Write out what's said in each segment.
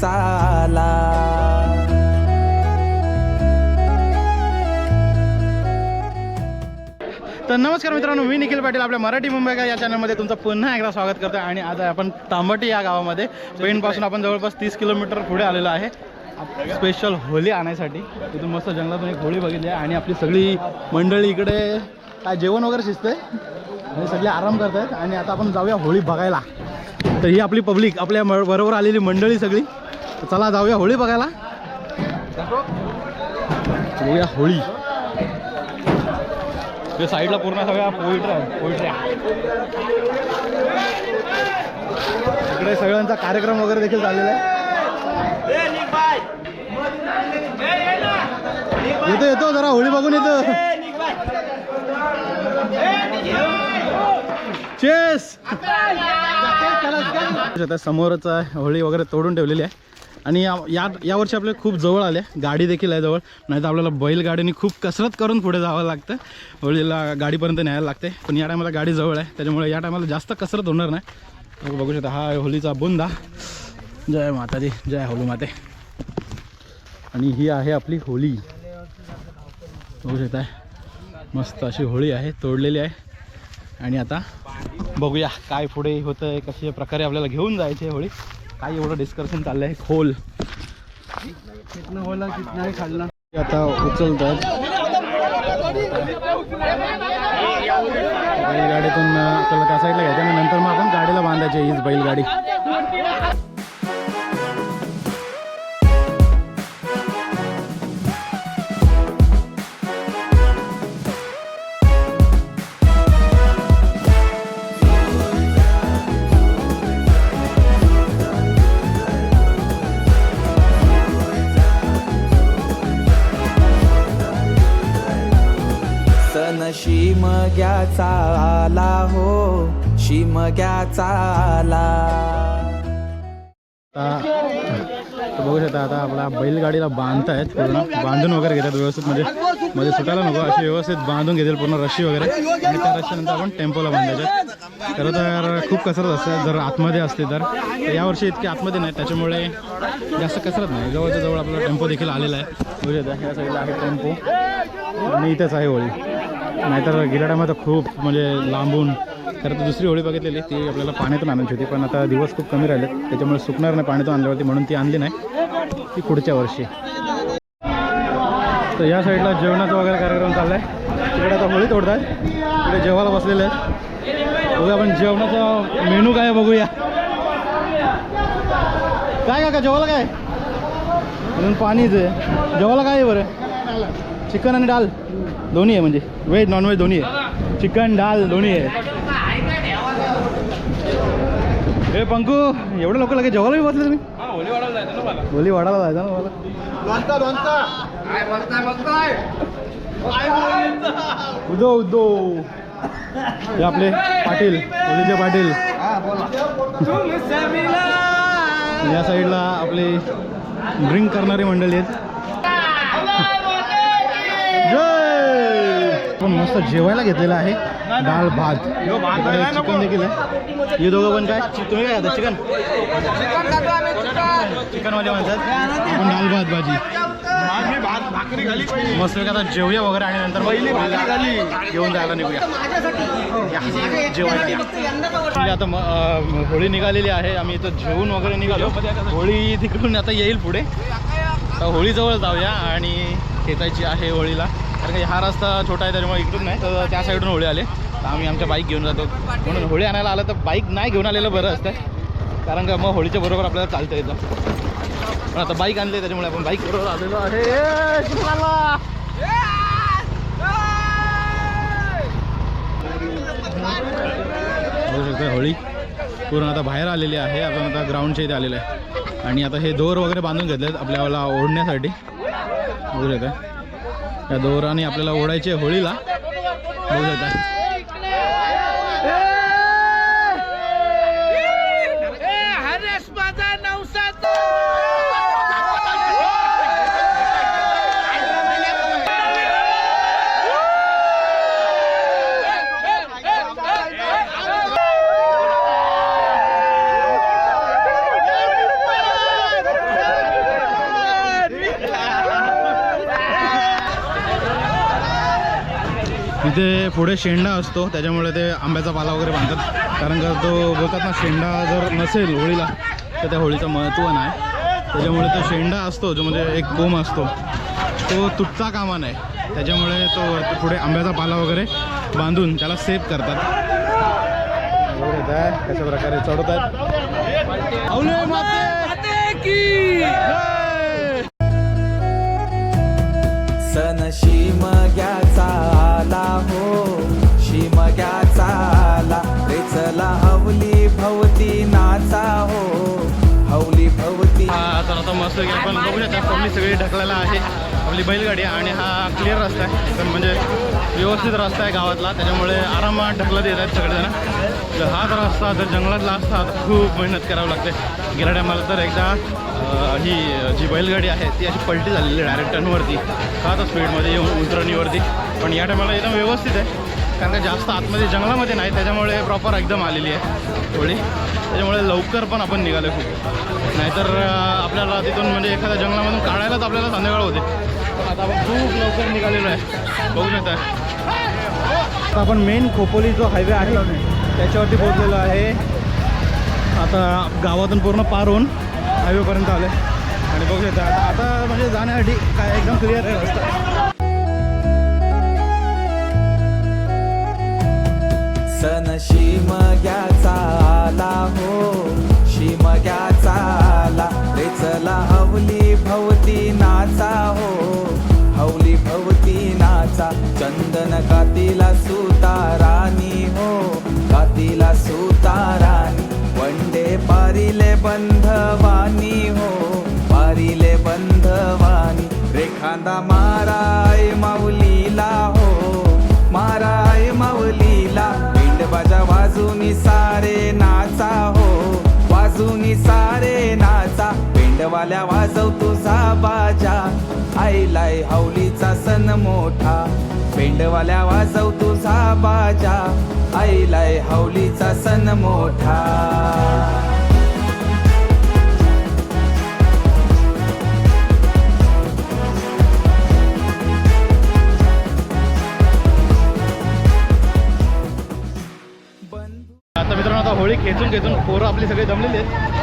चाला. तर नमस्कार मित्रांनो मी निखिल पाटील आपल्या मराठी मुंबईकर या चॅनलमध्ये तुमचं पुन्हा एकदा स्वागत करतो आणि आज आपण तांबटी या गावामध्ये पेणपासून आपण जवळपास तीस किलोमीटर पुढे आलेलो आहे. स्पेशल होली आणायसाठी. तिथून मस्त जंगलातून एक होळी बघितली आहे आणि आपली सगळी मंडळी इकडे काय जेवण वगैरे शिजतंय? आणि सगळे आराम करत आहेत आणि आता आपण जाऊया होळी बघायला. तर ही आपली पब्लिक आपल्या म- बरोबर आलेली मंडळी सगळी. तर चला जाऊया होळी बघायला. बघूया होळी. साईडला पूर्ण सगळ्या पोईट्री आहे पोईट्र्या इकडे सगळ्यांचा कार्यक्रम वगैरे देखील चाललेला आहे. येतो येतो जरा होळी बघून येतो. चेस आता समोरच आहे, होळी वगैरे तोडून ठेवलेली आहे. आणि या या- यावर्षी आपले खूप जवळ आले. गाडी देखील आहे जवळ. नाही तर आपल्याला बैलगाडीने खूप कसरत करून पुढे जावं लागतं. होळीला गाडीपर्यंत न्यायला लागते. पण या टायमाला गाडी जवळ आहे. त्याच्यामुळे या टायमाला जास्त कसरत होणार नाही. बघू शकता हा होळीचा बुंदा. जय माताजी जय होळी माते. आणि ही आहे आपली होळी. बघू शकता मस्त अशी होळी आहे तोडलेली आहे. आणि आता बघूया काय पुढे होतं आहे कशा प्रकारे आपल्याला घेऊन जायचे आहे होळी. काय एवढं डिस्कशन चाललं आहे खोल. कितना होला कितना खाल्ला आता उचलत आहेत बैलगाडीतून आपल्याला त्या साईडला घ्यायचं आणि नंतर मग आपण गाडीला बांधायची हीच बैलगाडी. शिमग्याचा आला. आता तर बघू शकता आता आपला बैलगाडीला बांधत आहेत पूर्ण. बांधून वगैरे घेतात व्यवस्थित म्हणजे. म्हणजे सुटायला नको अशी व्यवस्थित बांधून घेतील पूर्ण रशी वगैरे. आणि त्या रशीनंतर आपण टेम्पोला बांधायचे खरं तर खूप कसरत असते जर आतमध्ये असते तर. यावर्षी इतकी आतमध्ये नाही त्याच्यामुळे जास्त कसरत नाही. जवळच्या जवळ आपला टेम्पो देखील आलेला आहे. बघू शकता ह्या साईडला आहे टेम्पो. आणि इथेच आहे होळी. नाहीतर गेल्या टायमात खूप म्हणजे लांबून तर दुसरी होळी बघितलेली ती आपल्याला पाण्यातून आणायची होती पण आता दिवस खूप कमी राहिले त्याच्यामुळे सुकणार नाही पाण्यातून आणल्यावरती म्हणून ती आणली नाही ती पुढच्या वर्षी. तर या साईडला जेवणाचा वगैरे कार्यक्रम चालला आहे तिकडे आता होळी तोडतात तिकडे जेवायला बसलेले आहेत. बघूया आपण जेवणाचा मेनू काय बघूया. काय काका जेवायला काय? म्हणून पाणीच आहे जेवायला काय आहे बरं? चिकन आणि डाल. दोन्ही आहे म्हणजे व्हेज नॉनव्हेज दोन्ही आहे. चिकन डाल दोन्ही आहे. ए पंकू एवढं लोक लगेच जेवायला बसले तुम्ही? होली वाढायला जायचं ना मला. उदो उदो. हे आपले पाटील होलीचे पाटील. या साईडला आपले ड्रिंक करणारी मंडळी आहेत. जय! पण मस्त जेवायला घेतलेलं आहे. डाळ भात. चिकन देखील आहे. हे दोघं पण काय? तुम्ही काय खाता? चिकन? चिकन वाले म्हणतात. आपण डाळ भात भाजी. मस्त आता जेवूया वगैरे आणि नंतर मग घेऊन जायला निघूया. या, जेवायला. म्हणजे आता होळी निघालेली आहे. आम्ही इथं जेवून वगैरे निघालो. होळी तिकडून आता येईल पुढे. तर होळीजवळ जाऊया आणि खेचायची आहे होळीला. कारण की हा रस्ता छोटा आहे त्याच्यामुळे इकडून नाही. तर त्या साईडून होळी आले. तर आम्ही आमच्या बाईक घेऊन जातो. म्हणून होळी आणायला आलं तर बाईक नाही घेऊन आलेलं बरं असतं. कारण का मग होळीच्या बरोबर आपल्याला चालतं येतं. पण आता बाईक आणली त्याच्यामुळे आपण बाईक बरोबर आलेलो आहे. होळी. पूर्ण आता बाहेर आलेली आहे. आपण आता ग्राउंडच्या इथे आलेलं आहे. आणि आता हे दोर वगैरे बांधून घेतलेत आपल्याला ओढण्यासाठी. बघू शकता. या दोराने आपल्याला ओढायचे होळीला. बघू शकता. इथे पुढे शेंडा असतो त्याच्यामुळे ते आंब्याचा पाला वगैरे बांधतात. कारण का तो बोलतात ना शेंडा जर नसेल होळीला तर त्या होळीचं महत्त्व नाही. त्याच्यामुळे तो शेंडा असतो जो म्हणजे एक कोंब असतो. तो तुटता कामा नाही त्याच्यामुळे तो पुढे आंब्याचा पाला वगैरे बांधून त्याला सेफ करतात. कशा प्रकारे चढवत आहेत. औले माते आला हो. शिमग्याचा आला रे चला हवली भवती नाचा हो. हवली भवती. हा तर आता मस्त की आपण बघूया त्या पब्लिक सगळी ढकलायला आहे. आपली बैलगाडी आणि हा क्लिअर रस्ता आहे. पण म्हणजे व्यवस्थित रस्ता आहे गावातला. त्याच्यामुळे आरामात ढकलत येत आहेत सगळेजण. जर हाच रस्ता जर जंगलातला असता तर खूप मेहनत करावी लागते. गेल्या टायमाला तर एकदा ही जी बैलगाडी आहे ती अशी पलटी झालेली आहे डायरेक्ट टर्नवरती. का तर स्पीडमध्ये येऊन उतरणीवरती. पण या टायमाला एकदम व्यवस्थित आहे. कारण का जास्त आतमध्ये जंगलामध्ये नाही त्याच्यामुळे प्रॉपर एकदम आलेली आहे. होळी त्याच्यामुळे लवकर पण आपण निघालो खूप. नाहीतर आपल्याला तिथून म्हणजे एखाद्या जंगलामधून काढायलाच आपल्याला संध्याकाळ होते. पण आता आपण खूप लवकर निघालेलो आहे. बघून येत आहे आपण मेन खोपोली जो हायवे आहे त्याच्यावरती पोहोचलेलो आहे. आता गावातून पूर्ण पार होऊन हायवेपर्यंत आलो आणि बघू शकता आता आता म्हणजे जाण्यासाठी काय एकदम क्लिअर आहे रस्ता. शिमग्याचा आला हो. शिमग्याचा आला. रे चला हवली भवती नाचा हो. हवली भवती नाचा. चंदन कातीला सुतारानी हो. कातीला सुताराणी वंडे पारिले बंधवानी हो. पारिले बंधवानी. रेखांदा मारा पिंडवाल्या वाजव तुझा बाजा. आईलाय हौलीचा सण मोठा. पेंडवाल्या वाजव तुझा बाजा. आईलाय हौलीचा सण मोठा. आता मित्रांनो आता होळी खेचून खेचून पोरं आपली सगळे जमलेली आहेत.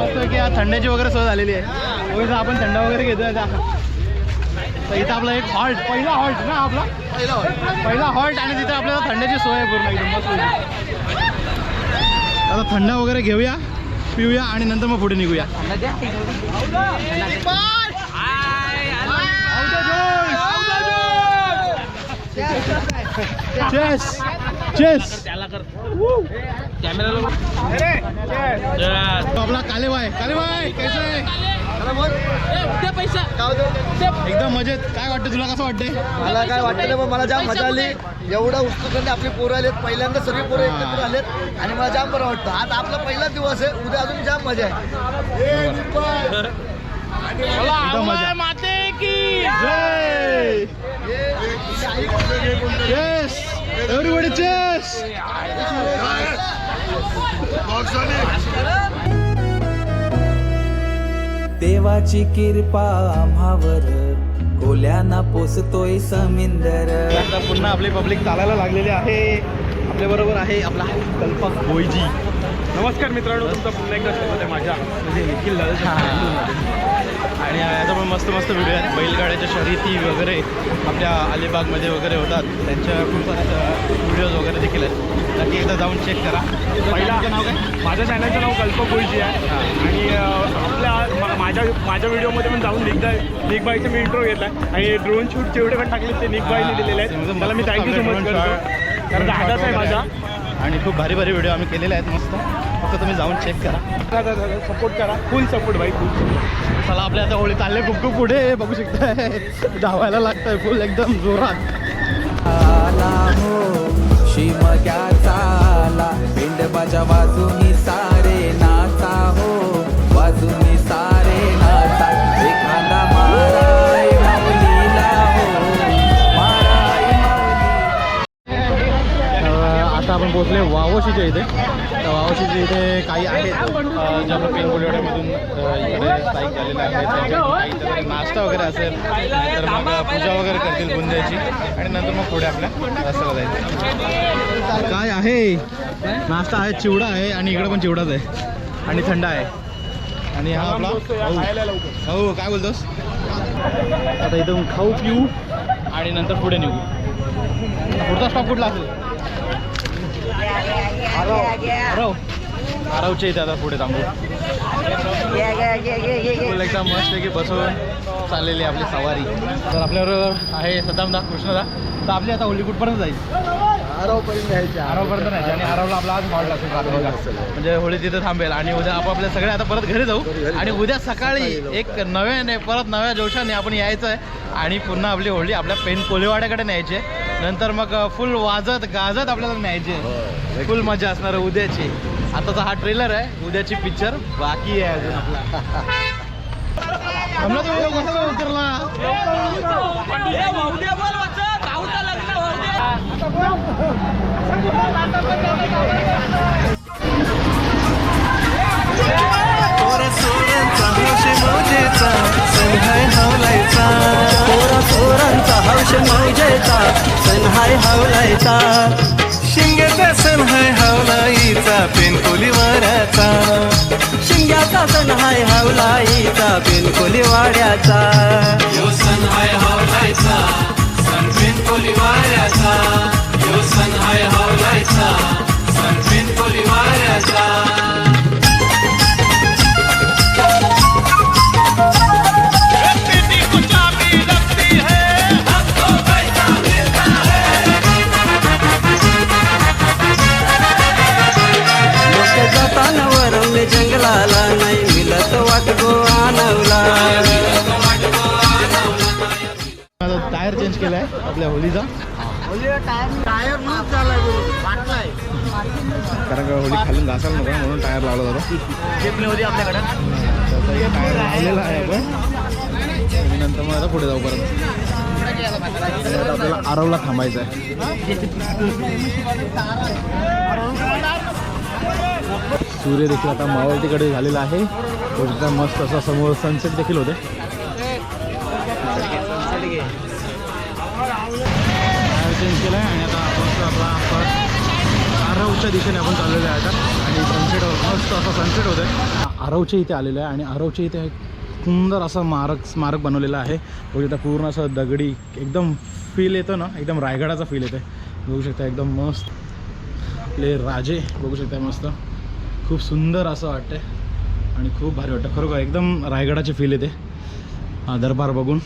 मस्त की थंड्याची वगैरे सोय झालेली आहे. होळीचा आपण थंडा वगैरे घेतोय तर इथं आपला एक हॉल्ट पहिला हॉल्ट ना आपला? पहिला हॉल्ट पहिला हॉल्ट आणि तिथे आपल्याला थंड्याची सोय आहे पूर्ण एकदम मस्त. आता थंडा वगैरे घेऊया पिऊया आणि नंतर मग पुढे निघूया. चेस चेस आपला कालेबाय कालेबाय कैसा आहे एकदम मजेत काय वाटतं तुला कसं वाटतंय मला काय वाटतं पण मला जाम मजा आली एवढा उत्सुकतेने आपली पोरं आलेत पहिल्यांदा सगळी पोरं एकत्र आलेत आणि मला जाम बरं वाटतं आज आपला पहिलाच दिवस आहे उद्या अजून जाम मजा आहे एकदम मजा एव्हरीबडी चेस देवाची किरपा आम्हावर कोल्याना पोसतोय समिंदर. आता पुन्हा आपली पब्लिक चालायला लागलेली आहे. आपल्या बरोबर आहे आपला कल्पक बोईजी नमस्कार मित्रांनो तुमचं पुन्हा एकदा स्वागत आहे माझ्या. म्हणजे निखिल आणि याचा पण मस्त मस्त व्हिडिओ आहेत. बैलगाड्याच्या शर्यती वगैरे आपल्या अलिबागमध्ये वगैरे होतात. त्यांच्या खूप सारे व्हिडिओज वगैरे देखील आहेत. नक्की एकदा जाऊन चेक करा. पहिला नाव काय? माझं चॅनलचं नाव कल्पक गुरुजी आहे. आणि आपल्या माझ्या माझ्या व्हिडिओमध्ये पण जाऊन निक निक बाईचा मी इंट्रो घेतला आणि ड्रोन शूट जेवढे पण टाकले ते निक बाईने दिलेले आहेत. त्याला मी थँक्यू सो मच करतो. कारण दादाच आहे माझा. आणि खूप भारी भारी व्हिडिओ आम्ही केलेले आहेत. मस्त. फक्त तुम्ही जाऊन चेक करा. सपोर्ट करा. फुल सपोर्ट बाई फुल चला आपल्या आता होळी चालले खूप खूप पुढे बघू शकताय. धावायला लागतंय फुल एकदम जोरात. हो सारे नाचा हो. वाजूनी सारे नाचा. एखादा माराय माऊलीला हो. माराय माऊली. अं, आता आपण पोहोचले वावोशीच्या इथे. वावोशीच्या इथे काही आहेत. अं, जे आपल्या पेनगुलवाड्यामधून इकडे स्थायिक झालेले आहेत काही नाश्ता वगैरे असेल तर मग पूजा वगैरे करतील बुंद्याची आणि नंतर मग पुढे आपल्या रस्त्याला जायचं. काय आहे? नाश्ता आहे चिवडा आहे आणि इकडे पण चिवडाच आहे. आणि थंड आहे. आणि हा आपला. हो काय बोलतोस? आता इथून खाऊ पिऊ आणि नंतर पुढे निघू. पुढचा स्टॉप कुठला असेल? आरव. आरवच्या इथे आता पुढे थांबू. फुल एकदम मस्त की बसून चाललेली आपली सवारी. तर आपल्याबरोबर आहे सदामदा कृष्णदा. तर आपली आता होली कुठपर्यंत जाईल? आरावपर्यंत घ्यायच्या आरवपर्यंत नाही आणि आरवला आपला आज रात्रीला म्हणजे होळी तिथे थांबेल. आणि उद्या आपापल्या सगळे आता परत घरी जाऊ. आणि उद्या सकाळी एक नव्याने परत नव्या जोशाने आपण यायचं आहे आणि पुन्हा आपली होळी आपल्या पेन कोलेवाड्याकडे न्यायची आहे. नंतर मग फुल वाजत गाजत आपल्याला न्यायची. आहे फुल मजा असणार आहे उद्याची. आताचा हा ट्रेलर आहे उद्याची पिक्चर बाकी आहे अजून आपला. हमला तो सन्हाय उतरला पोरा पोरांचा हौश मौजेचा सन्हाय हाय हवलायचा. शिंग्याचा सण हाय हावलाईचा पेनकोली वाऱ्याचा शिंग्याचा सन्हाय हाय हवलाईचा बिनकोली वाड्याचा यो सण हाय आहे आपल्या होलीचा. कारण का होली खालून घासायला नको म्हणून टायर लावला जातो होती आपल्याकडे टायर लावलेला आहे आपण. नंतर मग आता पुढे जाऊ परत. आपल्याला आरवला थांबायचं आहे. सूर्य देखील आता मावळतीकडे झालेला आहे. मस्त असा समोर सनसेट देखील होते. आपण दिशेने आपण चाललेलो आहे आता. आणि सनसेट हो- मस्त असा सनसेट होत आहे आरवच्या इथे आलेलो आहे आणि आरवच्या इथे एक सुंदर असा मारक स्मारक बनवलेलं आहे. बघू शकता पूर्ण असं दगडी एकदम फील येतं ना? एकदम रायगडाचा फील येतं बघू शकता एकदम मस्त. आपले राजे बघू शकता मस्त. खूप सुंदर असं वाटते आणि खूप भारी वाटतं. खरोखर एकदम रायगडाचे फील येते. हा दरबार बघून.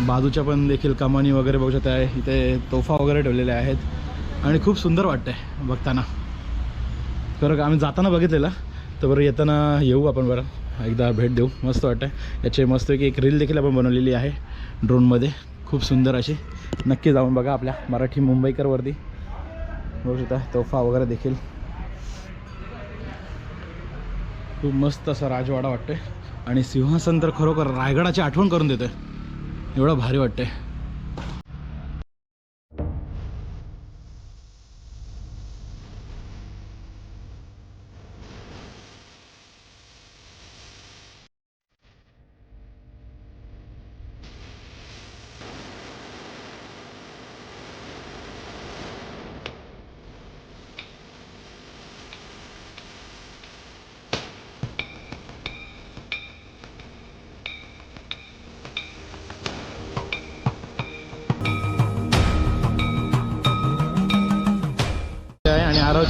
बाजूच्या पण देखील कमानी वगैरे बघू शकता. इथे तोफा वगैरे ठेवलेल्या आहेत. आणि खूप सुंदर वाटतंय बघताना. खरं का आम्ही जाताना बघितलेलं. तर बरं येताना येऊ आपण बरं. एकदा भेट देऊ. मस्त वाटतं याचे मस्त की एक रील देखील आपण बनवलेली आहे ड्रोनमध्ये खूप सुंदर अशी. नक्की जाऊन बघा आपल्या मराठी मुंबईकरवरती बघू शकता तोफा वगैरे देखील. खूप मस्त असा राजवाडा वाटतोय. आणि सिंहासन तर खरोखर रायगडाची आठवण करून देतोय. एवढं भारी वाटतंय.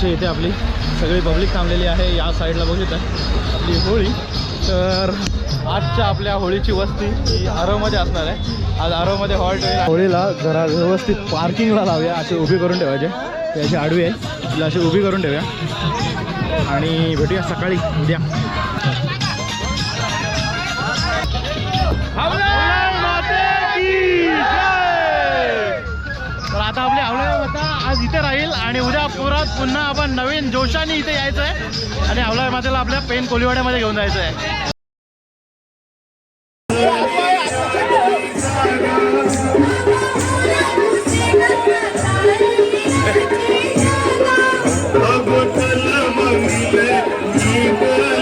आणि इथे आपली. सगळी पब्लिक थांबलेली आहे या साईडला बघू शकता. आपली होळी. तर आजच्या आपल्या होळीची वस्ती ही आरवमध्ये असणार आहे. आज आरवमध्ये हॉल्ट होळीला जरा व्यवस्थित पार्किंगला लावूया. अशी उभी करून ठेवायचे. त्याची आडवी आहे. तिला अशी उभी करून ठेवूया. आणि भेटूया सकाळी उद्या. तर आता आपली आवळा इथे राहील आणि उद्या पुरात पुन्हा आपण नवीन जोशाने इथे यायचं आहे आणि आवळा मातेला आपल्या पेन कोलिवाड्यामध्ये घेऊन जायचं आहे होळी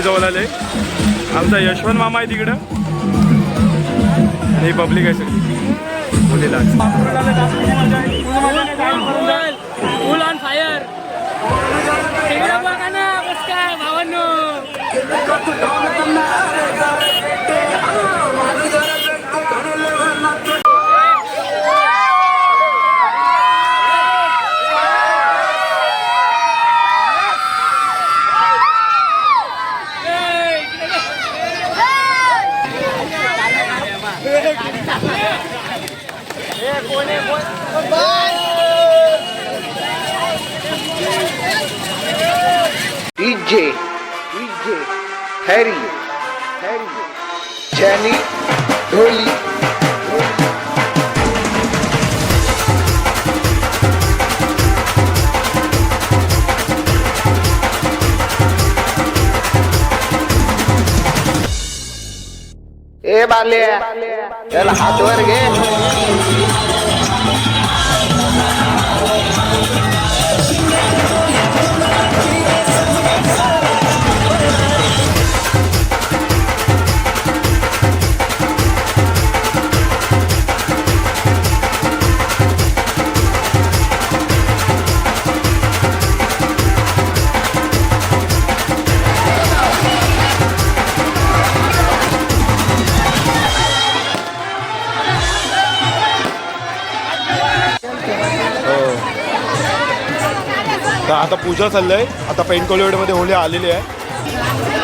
जवळ आले. आमचा यशवंत मामा आहे तिकडं. आणि पब्लिक आहे सगळी. मुलीला. फायर बाले. त्याला हातवर घे. आता पूजा चाललंय. आता पेंट कोलिवडमध्ये होळी आलेली आहे